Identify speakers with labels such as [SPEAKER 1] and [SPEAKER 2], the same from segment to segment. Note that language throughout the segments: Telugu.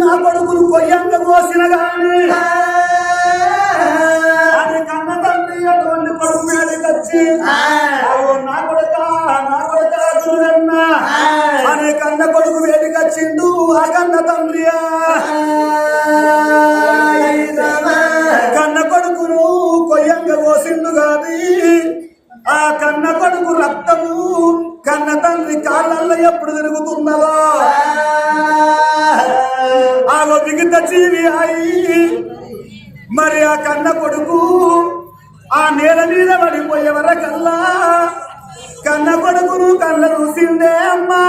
[SPEAKER 1] నా కొడుకులు కొయ్యంగా కోసిన గాని. అది కన్న తండ్రి అటువంటి కొడుకు మీదకి వచ్చి "ఓ నా కొడుక నా కొడుక దుర్గన్న అనే కన్న కొడుకు వేడికి వచ్చిండు ఆ కన్న తండ్రియా? కన్న కొడుకును కొయ్యంగా కోసిండు గాని ఆ కన్న కొడుకు రక్తము కన్న తండ్రి కాళ్ళల్లో ఎప్పుడు తిరుగుతున్నదో ఆలో జీవి అయి మరి ఆ కన్న కొడుకు ఆ నేల మీద పడిపోయేవరకల్లా కన్న కొడుకును కళ్ళ చూసిందే అమ్మా.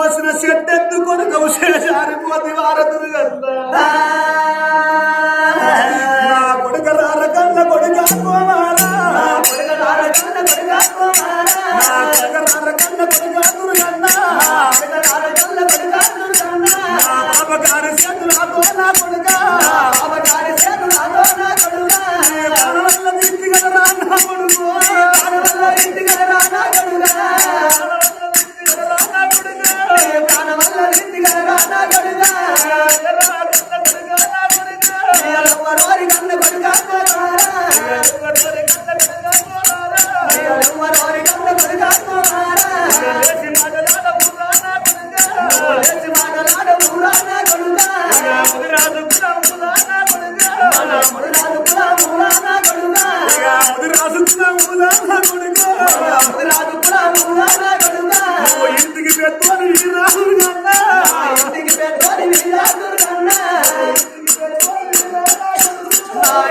[SPEAKER 1] కోసిన చెట్టెత్తు కొడుకు అవశేషారిపోతే వారదురు కదా.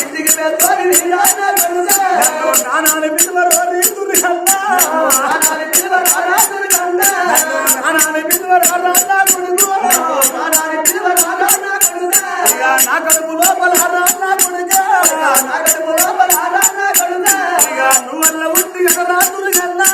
[SPEAKER 1] ఇంటికి పెట్టుకొని నానాలు పిలువరు రీతులు కన్నా నానాలు పిలువరు రాజులు కన్నా నానాలు పిలువరు రాజా కొడుకు నానాలు పిలువరు రాజా కొడుకు నా కడుపు లోపల రాజా కొడుకు నా కడుపు లోపల కొడుకు నువ్వు వల్ల ఉట్టి కన్నా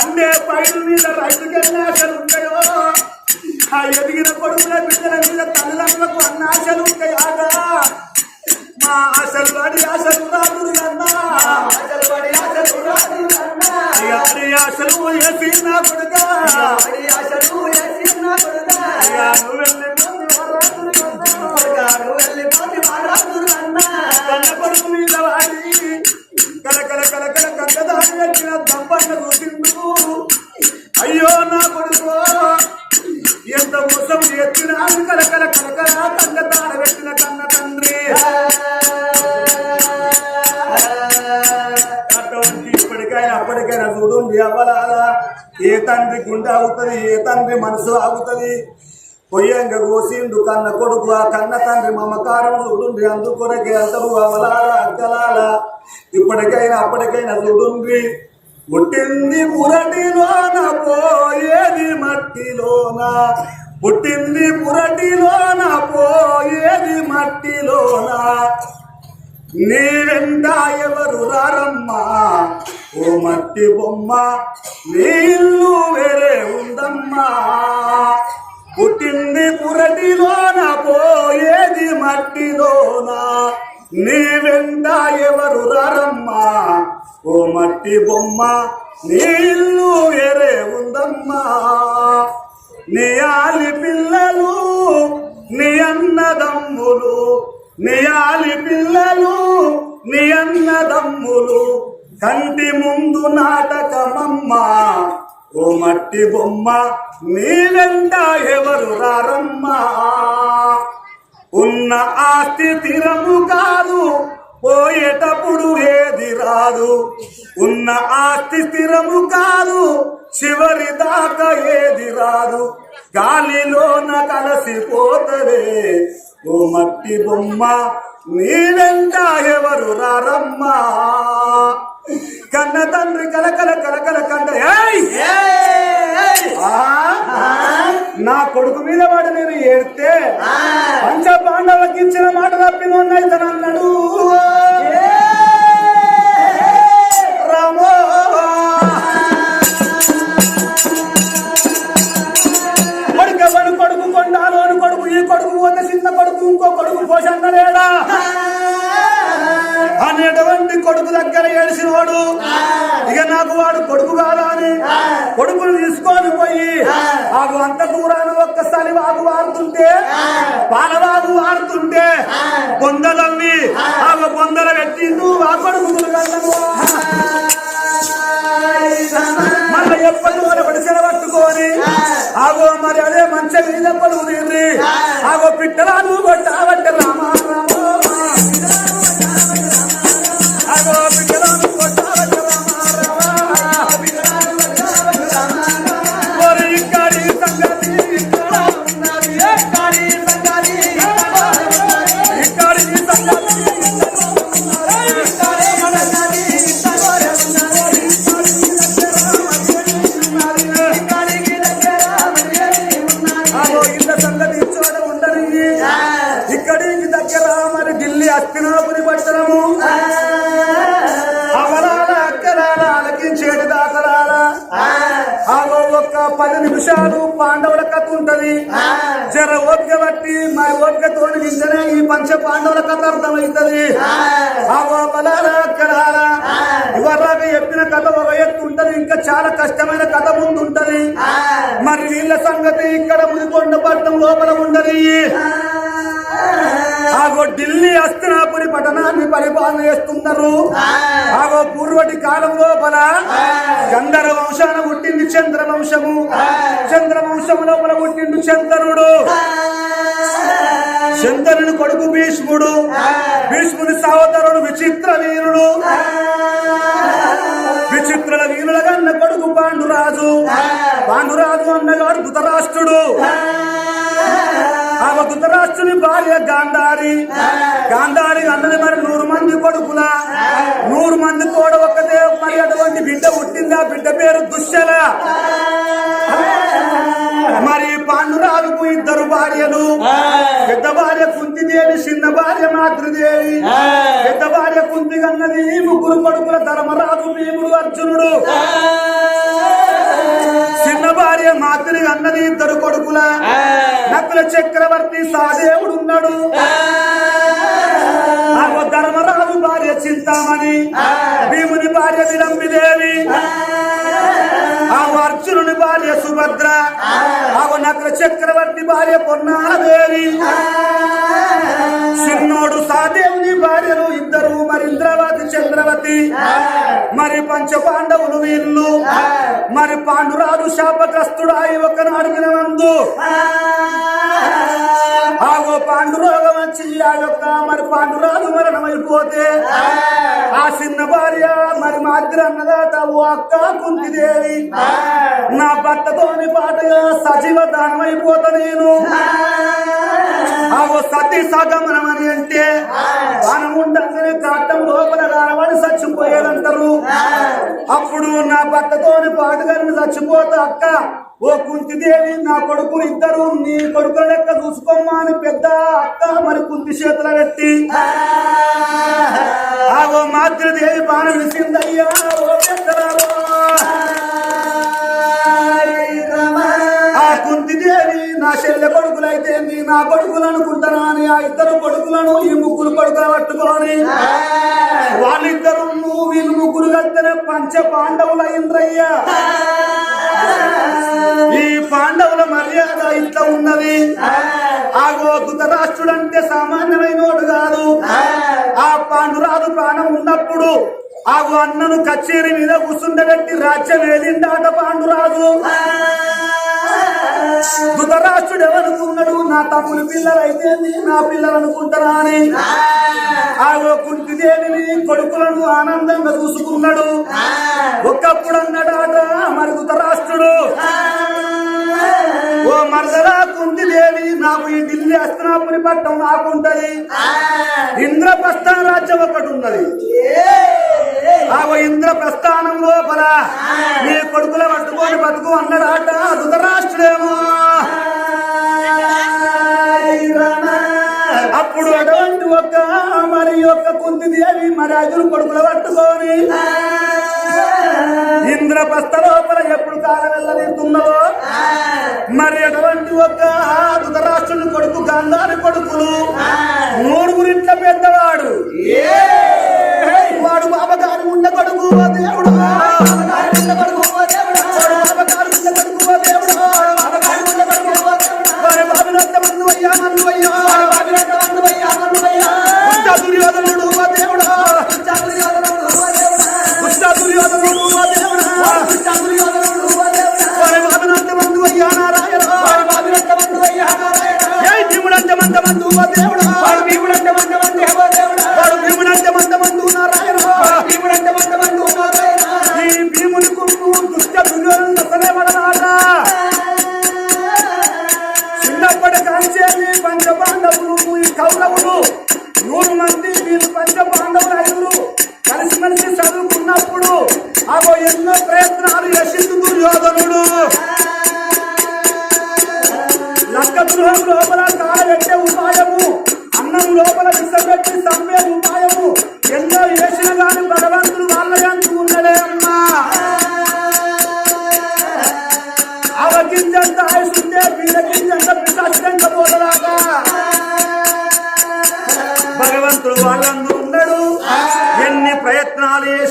[SPEAKER 1] పండే పైరు మీద రైతుకెళ్ళి ఆశలు ఉంటాయో ఆ ఎదిగిన కొడుకుల బిడ్డల మీద తల్లిదండ్రులకు అన్న ఆశలు ఉంటాయి మా ఆశలు పడి ఆశలు రాదు అన్నా. ఆశలు పడి ఆశలు రాదు అన్నా. ఆశలు వేసి నా కొడుక? ఆశలు గుండె ఆగుతుంది ఏ తండ్రి మనసు ఆగుతుంది? పొయ్యంగ కోసిండు కన్న కొడుకు ఆ కన్న తండ్రి మమకారం చూడుండ్రి అందుకొరకే అతడు అవలాల అక్కలాల ఇప్పటికైనా అప్పటికైనా చూడుండ్రి. పుట్టింది పురటిలోన పోయేది మట్టిలోన పుట్టింది పురటిలోన పోయేది మట్టిలోన నీ వెంట ఎవరు రారమ్మా ఓ మట్టి బొమ్మ నీళ్ళు వేరే ఉందమ్మా పుట్టింది పురటిలోన పోయేది మట్టిలోన నీ వెంట ఎవరు రారమ్మా ఓ మట్టి బొమ్మ నీళ్ళు వేరే ఉందమ్మా నీ ఆలి పిల్లలు నీ అన్నదమ్ములు నియాలి పిల్లలు నీ అన్నదమ్ములు కంటి ముందు నాటకమమ్మా. ఓ మట్టి బొమ్మ నీ వెంట ఎవరు రారమ్మా? ఉన్న ఆస్తి తిరము కాదు పోయేటప్పుడు ఏది రాదు? ఉన్న ఆస్తి స్థిరము కాదు చివరి దాకా ఏది రాదు. గాలిలోన కలసిపోతవే ఓ మట్టి బొమ్మ నీ వెంట ఎవరు రారమ్మా? కన్న తండ్రి కలకల కలకల! ఆ? నా కొడుకు మీద వాడు నేను ఏడితే పంచ పాండవులకి ఇచ్చిన మాట తప్పిన ఎప్పటి వరకు పడిసిన పట్టుకొని. ఆగో మరి అదే మంచి మీద పలువు తీర్రి ఆగో పిట్టలాను కొట్టావంటే రామా ఢిల్లీ పట్టణము అమరాల అక్కరాల అలకించేటి దాతరాల ఆగో ఒక్క పది నిమిషాలు పాండవుల కథ ఉంటది జర ఓపిక బట్టి మరి ఓపికతో వింటనే ఈ పంచ పాండవుల కథ అర్థమవుతుంది. ఆగో బలాల అక్కరాల ఇవర్రాక చెప్పిన కథ ఒక ఎత్తు ఉంటది. ఇంకా చాలా కష్టమైన కథ ముందు ఉంటది మరి వీళ్ళ సంగతి ఇక్కడ ముదికొండ పట్టణం లోపల ఉండదు. ఆగో ఢిల్లీ అస్తినాపురి పట్టణాన్ని పరిపాలన చేస్తున్నారు. ఆగో పూర్వటి కాలం లోపల గంధర వంశాన పుట్టింది చంద్ర వంశము. చంద్ర వంశము లోపల పుట్టిండు చంద్రుడు. చంద్రుని కొడుకు భీష్ముడు. భీష్ముని సహోదరుడు విచిత్ర వీరుడు. విచిత్రుల వీరుల కన్న కొడుకు పాండురాజు. పాండురాజు అన్నగాడు ధృతరాష్ట్రుడు. ధృతరాష్ట్రుని భార్య గాంధారి. గాంధారి అన్నది మరి నూరు మంది కొడుకుల? నూరు మంది కూడా ఒక్కదే మరి అటువంటి బిడ్డ పుట్టింది? ఆ బిడ్డ పేరు దుశ్శల. మరి పాండురాజుకు ఇద్దరు భార్యలు. పెద్ద భార్య కుంతిదేవి చిన్న భార్య మాతృదేవి. పెద్ద భార్య కుంతి కన్నది ముగ్గురు కొడుకుల ధర్మరాజు భీముడు అర్జునుడు. చిన్న భార్య మాతృ అన్నది ఇద్దరు కొడుకుల? నకుల చక్రవర్తి సాదేవుడు ఉన్నాడు ధర్మరాజు భార్య చింతామణి భీముని భార్య విలంబిదేవి ఆ అర్జునుని భార్య సుభద్ర ఆ నగర చక్రవర్తి భార్య పొన్నాదేవి సిన్నోడు సాదేవుని భార్యలు ఇద్దరు మరి ఇంద్రవతి చంద్రవతి మరి పంచ పాండవులు వీళ్ళు మరి పాండురాజు శాపగ్రస్తుడాయి ఒకనాడు వినవందు ఆగో పాండురోగం వచ్చి ఆ యొక్క మరి పాండురాజు మరణమైపోతే ఆ చిన్న భార్య మరి మా అద్దరు అన్నదాట ఓ అక్క కుంతిదేవి. నా భర్తతోని పాటగా సజీవ దానమైపోత నేను. ఆగో సతీ సగమనం అని అంటే మనం ఉండగానే కాటం లోపల రావని చచ్చిపోయాడంటారు అప్పుడు నా భర్తతోని పాటగారిని చచ్చిపోతా అక్క. ఓ కుంతిదేవి నా కొడుకు ఇద్దరు నీ కొడుకుల లెక్క చూసుకోమ్మా అని పెద్ద అక్క మరి కుంతి చేతుల పెట్టి. ఆగో మాతృదేవి బాణం విసిందయ్యా ఓ ఆ కుంతిదేవి నా చెల్లె కొడుకులైతే నీ నా కొడుకులు అనుకుంటారా అని ఆ ఇద్దరు కొడుకులను ఈ ముగ్గురు కొడుకులు పట్టుకొని. వాళ్ళిద్దరు నువ్వు వీళ్ళు ముగ్గురు కలితేనే పంచ పాండవుల ఇంద్రయ్య. పాండవుల మర్యాద ఇట్లా ఉన్నది. ఆగో ధృతరాష్ట్రుడు అంటే సామాన్యమైన వాడు కాదు. ఆ. పాండురాజు ప్రాణం ఉన్నప్పుడు ఆగో అన్నను కచేరి మీద కూర్చుండబెట్టి రాజ్యం ఏలిండాట పాండురాజు. ధృతరాష్ట్రుడు ఎవరుకున్నాడు? నా తమ్ముని పిల్లలైతే నా పిల్లలు అనుకుంటారా అని. ఆగో కుంతిదేవిని కొడుకులను ఆనందంగా చూసుకున్నాడు. ఒకప్పుడు అన్నాడాట మరి ధృతరాష్ట్రుడు. ఓ మరదలా కుంతిదేవి నాకు ఈ ఢిల్లీ అస్తినాపురి పట్టం నాకుంటది. ఇంద్రప్రస్థ రాజ్యం ఒకటి ఉన్నది ఆ ఇంద్రప్రస్థానం లోపల నీ కొడుకుల పట్టుకొని బతుకు అన్నాడాట ధృతరాష్ట్రుడేమో. అప్పుడు అటువంటి ఒక మరి యొక్క కుంతిదేవి మరి అదురు కొడుకుల పట్టుకొని ఇంద్రప్రస్థ లోపల ఎప్పుడు కాలం వెళ్ళనిస్తున్నదో మరి అటువంటి ఒక ధృతరాష్ట్రుని కొడుకు గంధాని కొడుకులు. నూరుగురింట్ల పెద్దవాడు. వాడు బాబగారు ఉండ కొడుకు దేవుడు. మంద మందు దేవుడు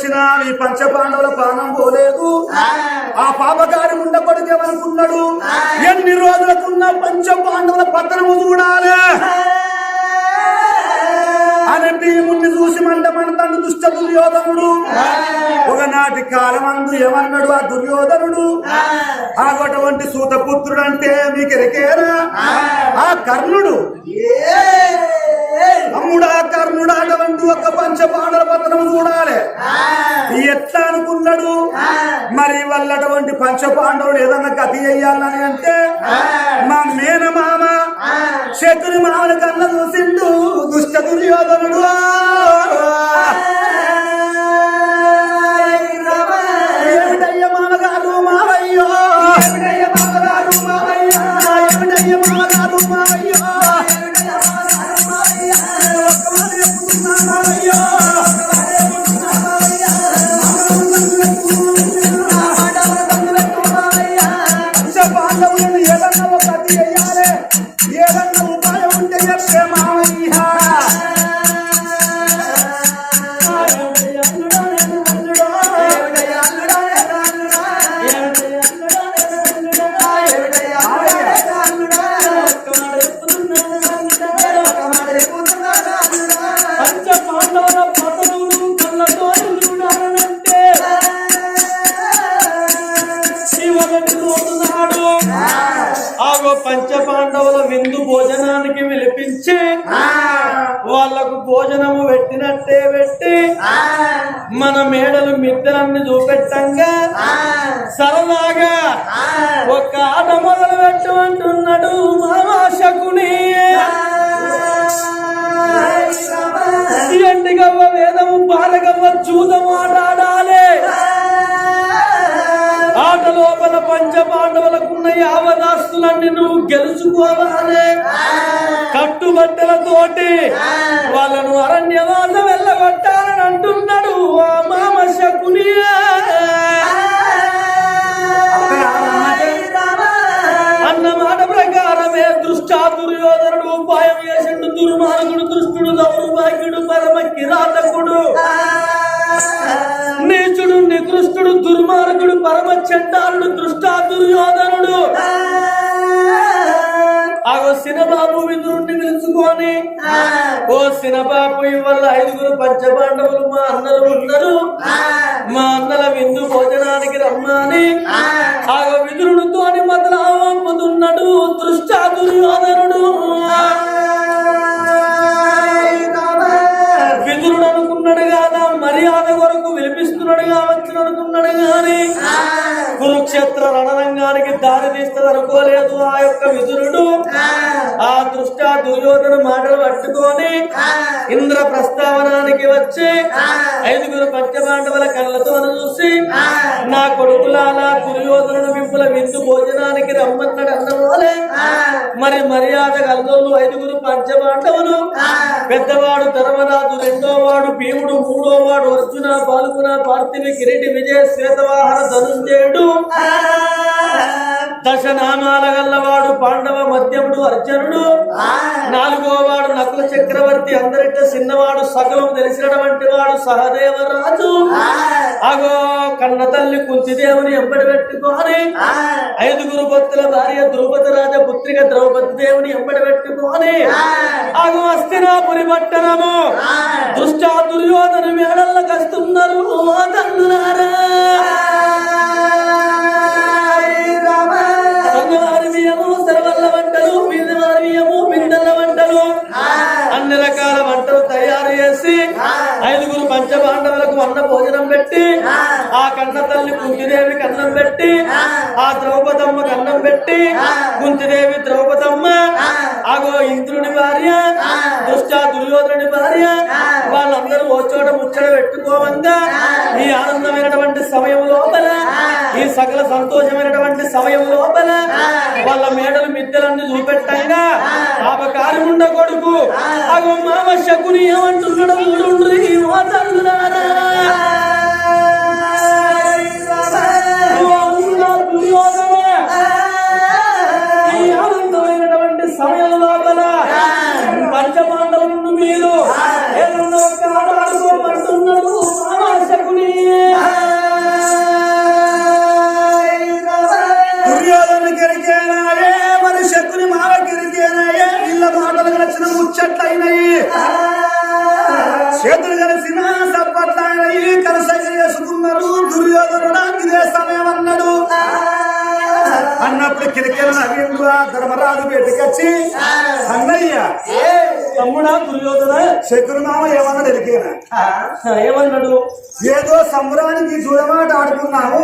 [SPEAKER 1] చేసినా ఈ పంచపాండవుల ప్రాణం పోలేదు. ఆ. పాపగారి ఏమనుకున్నాడు? ఎన్ని రోజులకున్న పంచ పాండవుల పత్రము చూడాలి అని భీముణ్ణి చూసి మంట మంటను దుష్ట దుర్యోధనుడు. ఒకనాటి కాలమందు ఏమన్నాడు ఆ దుర్యోధనుడు? ఆగొటువంటి సూతపుత్రుడు అంటే మీకు ఎరికేరా ఆ. కర్ణుడు. తమ్ముడా కర్ణుడా అటువంటి ఒక పంచపాండల పత్రం చూడాలి. ఎట్లా అనుకున్నాడు? మరి వాళ్ళు అటువంటి పంచపాండవుడు ఏదన్నా గతి చెయ్యాలని అంటే మా మేనమామ శకుని మామని కన్న చూసిండు దుష్ట దుర్యోధనుడు. ఏమిటయ్య ఉంటే చెప్తే మావయ్య
[SPEAKER 2] మన మేడలు మిద్దలన్నీ చూపెట్టంగా. సరదాగా ఒక ఆట మొదలు పెట్టమంటున్నాడు మామాశకుని ఎంటిగవ్వ వేదము బాలగవ్వ చూదము ఆట ఆడాలి. లోపల పంచ పాండవులకున్న యావదాస్తులన్నీ నువ్వు గెలుచుకోవాలి కట్టుబట్టలతోటి వాళ్ళను అరణ్యవాస వెళ్ళగొట్టాలని అంటున్నాడు ఆ మామ శకునియా అన్న మాట ప్రకారమే దృష్టా దుర్యోధనుడు ఉపాయం చేసిండు దుర్మార్గుడు దుష్టుడు దౌర్భాగ్యుడు పరమ కిరాతకుడు. నికృష్టుడు దుర్మార్గుడు పరమ చండాలుడు దృష్టా దుర్యోధనుడు. ఆగో సినబాబు విదురుణ్ణి పిలుచుకొని ఓ సినబాబు ఇవల్ల ఐదుగురు పంచపాండవులు మా అన్నలు ఉన్నారు. మా అన్నల విందు భోజనానికి రమ్మని ఆగో విదురునితో మొదలు ఆవంపుతున్నాడు దృష్టా దుర్యోధనుడు. విదురుడు అనుకున్నాడు కాదా మర్యాద కొరకు విలిపిస్తున్నాడు కావచ్చు అనుకున్నాడు గాని కురుక్షేత్ర రణరంగానికి దారి తీస్తుంది అనుకోలేదు ఆ యొక్క విదురుడు. ఆ. దృష్ట దుర్యోధన మాటలు పట్టుకొని ఇంద్ర ప్రస్తావనానికి వచ్చి ఐదుగురు పంచపాండవుల కళ్ళతో చూసి నా కొడుకులాల దుర్యోధనుడు విప్పుల విందు భోజనానికి రమ్మన్నాడు అన్నవాలే మరి మర్యాద కల్లోళ్ళు ఐదుగురు పంచపాండవులు పెద్దవాడు ధర్మరాజు రెండో వాడు భీముడు మూడో వాడు అర్జున పాల్గొన పార్థివి కిరీటి విజయ శ్వేతవాహన ధనుంజయుడు. దశనామాల గల్లవాడు పాండవ మధ్యముడు అర్జునుడు. నాలుగో వాడు నకుల చక్రవర్తి అందరిట చిన్నవాడు సకలం తెలిసినటువంటి వాడు సహదేవరాజు. అగో కన్న తల్లి కుంతిదేవుని ఎంబడి పెట్టుకొని. ఐదుగురు భక్తుల భార్య ద్రౌపది రాజ పుత్రిక ద్రౌపది దేవుని ఎంబడి పెట్టుకొని. అగో అస్తినాపురి పట్టణము. దుష్ట దుర్యోధన మేడల్లోకి వస్తున్నారు తల్లులారా అన్ని రకాల వంటలు తయారు చేసి ఐదుగురు పంచపాండవులకు అన్న భోజనం పెట్టి ఆ. కన్న తల్లి కుంతిదేవికి అన్నం పెట్టి ఆ. ద్రౌపదమ్మకి అన్నం పెట్టి కుంతిదేవి ద్రౌపదమ్మ ఆగో ఇంద్రుని భార్య దుష్ట దుర్యోధనుడి భార్య వాళ్ళందరూ ఓ చోట ముచ్చట పెట్టుకోవంగా ఈ ఆనందమైనటువంటి సమయం లోపల ఈ సకల సంతోషమైనటువంటి సమయం లోపల వాళ్ళ మేడలు మిద్దెలన్నీ చూపెట్టంగా పాపకారి ఉండ కొడుకు అగో మామ శకుని ఏమంటున్నాడు
[SPEAKER 1] అన్నప్పుడు కిరికెల నవీంద్ర ధర్మరాజు బయటకొచ్చి అన్నయ్య
[SPEAKER 2] తమ్ముడా దుర్యోధన
[SPEAKER 1] శకుని మామ ఏమన్నాడు ఎరికేనా
[SPEAKER 2] ఏమన్నాడు?
[SPEAKER 1] ఏదో సంబరానికి చూడమాట ఆడుకున్నాము.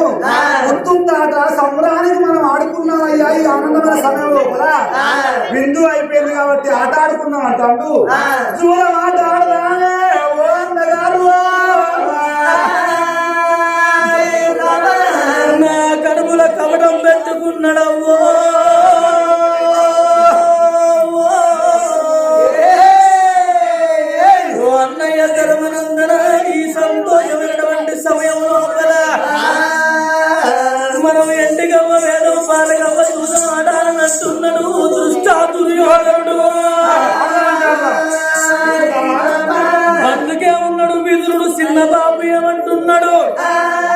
[SPEAKER 1] గుర్తుంటాట సంబరానికి మనం ఆడుకున్నాం అయ్యా ఈ ఆనందమైన సమయం లోపల. విందు అయిపోయింది కాబట్టి ఆట ఆడుకున్నాం అంటాడు. చూడమాట ఆడదానే
[SPEAKER 2] ఉన్నాడవ్వో అన్నయ్య ధర్మనందన ఈ సంతోషమైనటువంటి సమయంలో ah. మనం ఎండిగమ్మ వేదం పాలగమ్మ చూసాం ఆడాలన్నట్టున్నాడు దృష్టా ah. అందుకే ఉన్నాడు విదురుడు చిన్న బాబు ఏమంటున్నాడు? Ah.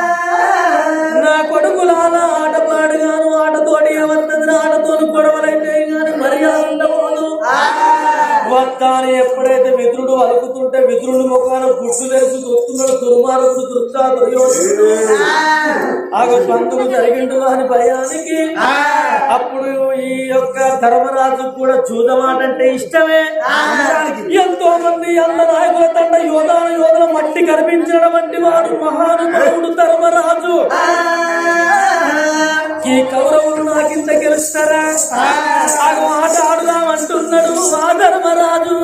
[SPEAKER 2] వస్తాని ఎప్పుడైతే మిత్రుడు అలుకుతుంటే మిత్రుడు ముఖాన గుడ్డు తెరిచి దొరుకుతున్నాడు దుర్మార్గుడు దుర్గా దుర్యోధనుడు ఆగ పంతులు జరిగిండు అని భయానికి. అప్పుడు ఈ యొక్క ధర్మరాజు కూడా చూదమాట అంటే ఇష్టమే. ఎంతో మంది అన్న నాయకుల తండ యోధాన యోధన మట్టి కనిపించినటువంటి వాడు మహానుభావుడు ధర్మరాజు. ఈ కౌరవులు నాకింత గెలుస్తారా? సాగం ఆట ఆడుదాం అంటున్నాడు ఆ ధర్మరాజు.